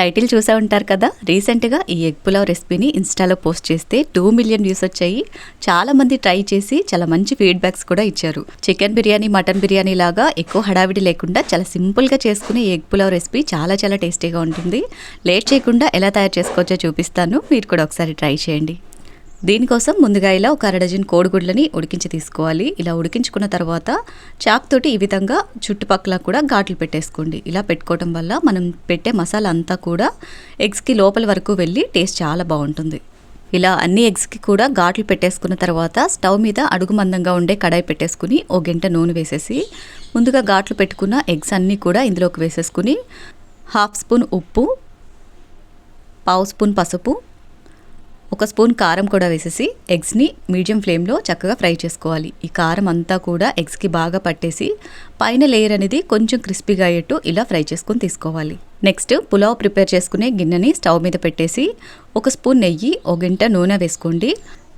Title చూసే ఉంటారు కదా. రీసెంట్గా ఈ ఎగ్ పులావ్ రెసిపీని ఇన్స్టాలో పోస్ట్ చేస్తే టూ మిలియన్ వ్యూస్ వచ్చాయి. చాలా మంది ట్రై చేసి చాలా మంచి ఫీడ్బ్యాక్స్ కూడా ఇచ్చారు. చికెన్ బిర్యానీ మటన్ బిర్యానీ లాగా ఎక్కువ హడావిడి లేకుండా చాలా సింపుల్గా చేసుకునే ఎగ్ పులావ్ రెసిపీ చాలా చాలా టేస్టీగా ఉంటుంది. లేట్ చేయకుండా ఎలా తయారు చేసుకోవచ్చో చూపిస్తాను. మీరు కూడా ఒకసారి ట్రై చేయండి. దీనికోసం ముందుగా ఇలా ఒక అర డజన్ కోడిగుడ్లని ఉడికించి తీసుకోవాలి. ఇలా ఉడికించుకున్న తర్వాత చాక్ తోటి ఈ విధంగా చుట్టుపక్కల కూడా ఘాట్లు పెట్టేసుకోండి. ఇలా పెట్టుకోవడం వల్ల మనం పెట్టే మసాలా అంతా కూడా ఎగ్స్కి లోపల వరకు వెళ్ళి టేస్ట్ చాలా బాగుంటుంది. ఇలా అన్ని ఎగ్స్కి కూడా ఘాట్లు పెట్టేసుకున్న తర్వాత స్టవ్ మీద అడుగు మందంగా ఉండే కడాయి పెట్టేసుకుని ఓ గంట నూనె వేసేసి ముందుగా ఘాట్లు పెట్టుకున్న ఎగ్స్ అన్నీ కూడా ఇందులోకి వేసేసుకుని హాఫ్ స్పూన్ ఉప్పు పావు స్పూన్ పసుపు ఒక స్పూన్ కారం కూడా వేసేసి ఎగ్స్ని మీడియం ఫ్లేమ్లో చక్కగా ఫ్రై చేసుకోవాలి. ఈ కారం అంతా కూడా ఎగ్స్కి బాగా పట్టేసి పైన లేయర్ అనేది కొంచెం క్రిస్పీగా అయ్యేట్టు ఇలా ఫ్రై చేసుకొని తీసుకోవాలి. నెక్స్ట్ పులావ్ ప్రిపేర్ చేసుకునే గిన్నెని స్టవ్ మీద పెట్టేసి ఒక స్పూన్ నెయ్యి ఒక గంట నూనె వేసుకోండి.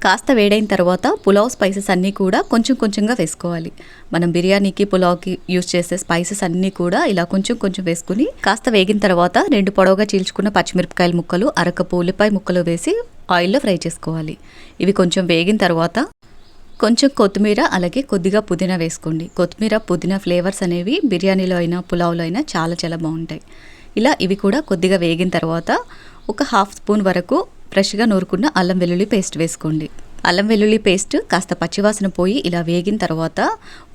కాస్త వేడైన తర్వాత పులావ్ స్పైసెస్ అన్నీ కూడా కొంచెం కొంచెంగా వేసుకోవాలి. మనం బిర్యానీకి పులావ్కి యూస్ చేసే స్పైసెస్ అన్నీ కూడా ఇలా కొంచెం కొంచెం వేసుకుని కాస్త వేగిన తర్వాత రెండు పొడవుగా చీల్చుకున్న పచ్చిమిరపకాయల ముక్కలు అరకపు ఉల్లిపాయ ముక్కలు వేసి ఆయిల్లో ఫ్రై చేసుకోవాలి. ఇవి కొంచెం వేగిన తర్వాత కొంచెం కొత్తిమీర అలాగే కొద్దిగా పుదీనా వేసుకోండి. కొత్తిమీర పుదీనా ఫ్లేవర్స్ అనేవి బిర్యానీలో అయినా పులావ్లో అయినా చాలా చాలా బాగుంటాయి. ఇలా ఇవి కూడా కొద్దిగా వేగిన తర్వాత ఒక హాఫ్ స్పూన్ వరకు ఫ్రెష్గా నూరుకున్న అల్లం వెల్లుల్లి పేస్ట్ వేసుకోండి. అల్లం వెల్లుల్లి పేస్ట్ కాస్త పచ్చివాసన పోయి ఇలా వేగిన తర్వాత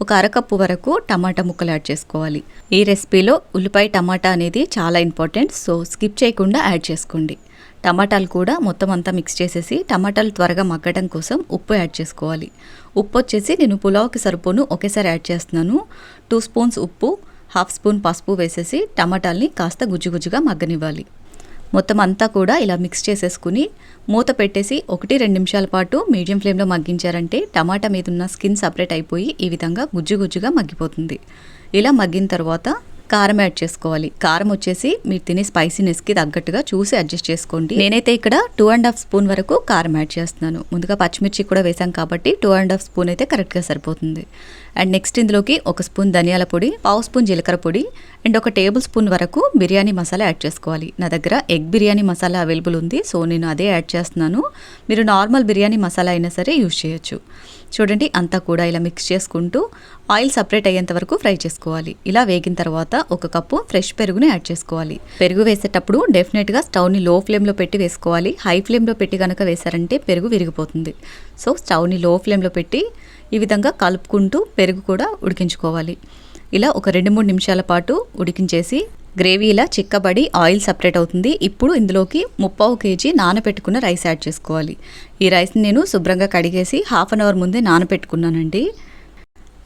ఒక అరకప్పు వరకు టమాటా ముక్కలు యాడ్ చేసుకోవాలి. ఈ రెసిపీలో ఉల్లిపాయ టమాటా అనేది చాలా ఇంపార్టెంట్. సో స్కిప్ చేయకుండా యాడ్ చేసుకోండి. టమాటాలు కూడా మొత్తం అంతా మిక్స్ చేసేసి టమాటాలు త్వరగా మగ్గడం కోసం ఉప్పు యాడ్ చేసుకోవాలి. ఉప్పు వచ్చేసి నేను పులావ్కి సరిపోను ఒకేసారి యాడ్ చేస్తున్నాను. టూ స్పూన్స్ ఉప్పు హాఫ్ స్పూన్ పసుపు వేసేసి టమాటాల్ని కాస్త గుజ్జుగుజ్జుగా మగ్గనివ్వాలి. మొత్తం అంతా కూడా ఇలా మిక్స్ చేసేసుకుని మూత పెట్టేసి ఒకటి రెండు నిమిషాల పాటు మీడియం ఫ్లేమ్లో మగ్గించారంటే టమాటా మీద ఉన్న స్కిన్ సపరేట్ అయిపోయి ఈ విధంగా గుజ్జు గుజ్జుగా మగ్గిపోతుంది. ఇలా మగ్గిన తర్వాత కారం యాడ్ చేసుకోవాలి. కారం వచ్చేసి మీరు తినే స్పైసీనెస్కి తగ్గట్టుగా చూసి అడ్జస్ట్ చేసుకోండి. నేనైతే ఇక్కడ టూ అండ్ హాఫ్ స్పూన్ వరకు కారం యాడ్ చేస్తున్నాను. ముందుగా పచ్చిమిర్చి కూడా వేసాం కాబట్టి టూ అండ్ హాఫ్ స్పూన్ అయితే కరెక్ట్గా సరిపోతుంది. అండ్ నెక్స్ట్ ఇందులోకి ఒక స్పూన్ ధనియాల పొడి పావు స్పూన్ జీలకర్ర పొడి అండ్ ఒక టేబుల్ స్పూన్ వరకు బిర్యానీ మసాలా యాడ్ చేసుకోవాలి. నా దగ్గర ఎగ్ బిర్యానీ మసాలా అవైలబుల్ ఉంది సో నేను అదే యాడ్ చేస్తున్నాను. మీరు నార్మల్ బిర్యానీ మసాలా అయినా సరే యూజ్ చేయొచ్చు. చూడండి అంతా కూడా ఇలా మిక్స్ చేసుకుంటూ ఆయిల్ సపరేట్ అయ్యేంత వరకు ఫ్రై చేసుకోవాలి. ఇలా వేగిన తర్వాత ఒక కప్పు ఫ్రెష్ పెరుగుని యాడ్ చేసుకోవాలి. పెరుగు వేసేటప్పుడు డెఫినెట్గా స్టవ్ని లో ఫ్లేమ్లో పెట్టి వేసుకోవాలి. హై ఫ్లేమ్లో పెట్టి కనుక వేశారంటే పెరుగు విరిగిపోతుంది. సో స్టవ్ని లో ఫ్లేమ్లో పెట్టి ఈ విధంగా కలుపుకుంటూ పెరుగు కూడా ఉడికించుకోవాలి. ఇలా ఒక రెండు మూడు నిమిషాల పాటు ఉడికించేసి గ్రేవీ ఇలా చిక్కబడి ఆయిల్ సపరేట్ అవుతుంది. ఇప్పుడు ఇందులోకి ముప్పావు కేజీ నానబెట్టుకున్న రైస్ యాడ్ చేసుకోవాలి. ఈ రైస్ని నేను శుభ్రంగా కడిగేసి హాఫ్ అన్ అవర్ ముందే నానబెట్టుకున్నానండి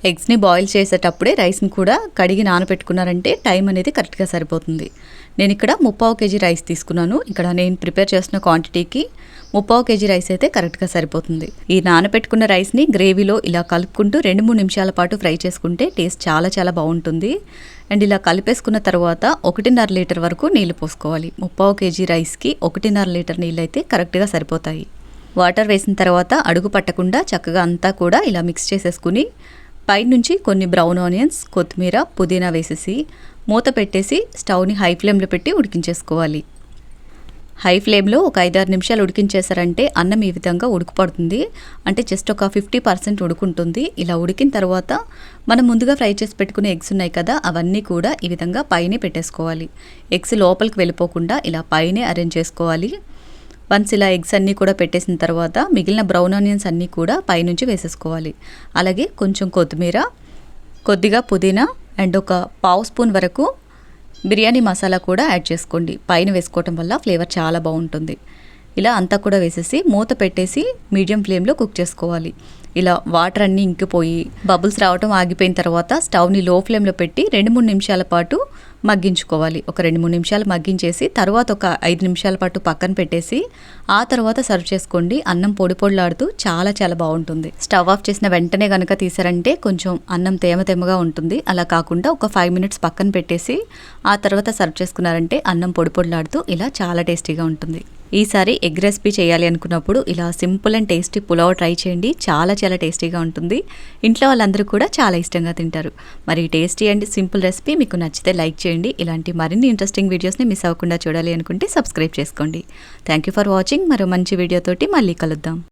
ఎగ్స్ని బాయిల్ చేసేటప్పుడే రైస్ని కూడా కడిగి నానబెట్టుకున్నారంటే టైం అనేది కరెక్ట్గా సరిపోతుంది. నేను ఇక్కడ ముప్పావు కేజీ రైస్ తీసుకున్నాను. ఇక్కడ నేను ప్రిపేర్ చేసిన క్వాంటిటీకి ముప్పావు కేజీ రైస్ అయితే కరెక్ట్గా సరిపోతుంది. ఈ నానబెట్టుకున్న రైస్ని గ్రేవీలో ఇలా కలుపుకుంటూ రెండు మూడు నిమిషాల పాటు ఫ్రై చేసుకుంటే టేస్ట్ చాలా చాలా బాగుంటుంది. అండ్ ఇలా కలిపేసుకున్న తర్వాత ఒకటిన్నర లీటర్ వరకు నీళ్ళు పోసుకోవాలి. ముప్పావు కేజీ రైస్కి ఒకటిన్నర లీటర్ నీళ్ళు అయితే కరెక్ట్గా సరిపోతాయి. వాటర్ వేసిన తర్వాత అడుగు పట్టకుండా చక్కగా అంతా కూడా ఇలా మిక్స్ చేసేసుకుని పైనుంచి కొన్ని బ్రౌన్ ఆనియన్స్ కొత్తిమీర పుదీనా వేసేసి మూత పెట్టేసి స్టవ్ని హై ఫ్లేమ్లో పెట్టి ఉడికించేసుకోవాలి. హై ఫ్లేమ్లో ఒక ఐదారు నిమిషాలు ఉడికించేసారంటే అన్నం ఈ విధంగా ఉడుకుపడుతుంది. అంటే జస్ట్ ఒక ఫిఫ్టీ పర్సెంట్ ఉడుకుంటుంది. ఇలా ఉడికిన తర్వాత మనం ముందుగా ఫ్రై చేసి పెట్టుకునే ఎగ్స్ ఉన్నాయి కదా అవన్నీ కూడా ఈ విధంగా పైనే పెట్టేసుకోవాలి. ఎగ్స్ లోపలికి వెళ్ళిపోకుండా ఇలా పైనే అరేంజ్ చేసుకోవాలి. వన్స్ ఇలా ఎగ్స్ అన్నీ కూడా పెట్టేసిన తర్వాత మిగిలిన బ్రౌన్ ఆనియన్స్ అన్నీ కూడా పైనుంచి వేసేసుకోవాలి. అలాగే కొంచెం కొత్తిమీర కొద్దిగా పుదీనా అండ్ ఒక పావు స్పూన్ వరకు బిర్యానీ మసాలా కూడా యాడ్ చేసుకోండి. పైన వేసుకోవటం వల్ల ఫ్లేవర్ చాలా బాగుంటుంది. ఇలా అంతా కూడా వేసేసి మూత పెట్టేసి మీడియం ఫ్లేమ్లో కుక్ చేసుకోవాలి. ఇలా వాటర్ అన్నీ ఇంకిపోయి బబుల్స్ రావటం ఆగిపోయిన తర్వాత స్టవ్ని లో ఫ్లేమ్లో పెట్టి రెండు మూడు నిమిషాల పాటు మగ్గించుకోవాలి. ఒక రెండు మూడు నిమిషాలు మగ్గించేసి తర్వాత ఒక ఐదు నిమిషాల పాటు పక్కన పెట్టేసి ఆ తర్వాత సర్వ్ చేసుకోండి. అన్నం పొడి పొడిలాడుతూ చాలా చాలా బాగుంటుంది. స్టవ్ ఆఫ్ చేసిన వెంటనే కనుక తీసారంటే కొంచెం అన్నం తేమ తేమగా ఉంటుంది. అలా కాకుండా ఒక ఫైవ్ మినిట్స్ పక్కన పెట్టేసి ఆ తర్వాత సర్వ్ చేసుకున్నారంటే అన్నం పొడి పొడిలాడుతూ ఇలా చాలా టేస్టీగా ఉంటుంది. ఈసారి ఎగ్ రెసిపీ చేయాలి అనుకున్నప్పుడు ఇలా simple and tasty pulao try చేయండి. చాలా చాలా టేస్టీగా ఉంటుంది. ఇంట్లో వాళ్ళందరూ కూడా చాలా ఇష్టంగా తింటారు. మరి టేస్టీ అండ్ సింపుల్ రెసిపీ మీకు నచ్చితే లైక్ చేయండి. ఇలాంటి మరిన్ని ఇంట్రెస్టింగ్ వీడియోస్ని మిస్ అవ్వకుండా చూడాలి అనుకుంటే సబ్స్క్రైబ్ చేసుకోండి. థ్యాంక్ యూ ఫర్ వాచింగ్ మరో మంచి వీడియోతోటి మళ్ళీ కలుద్దాం.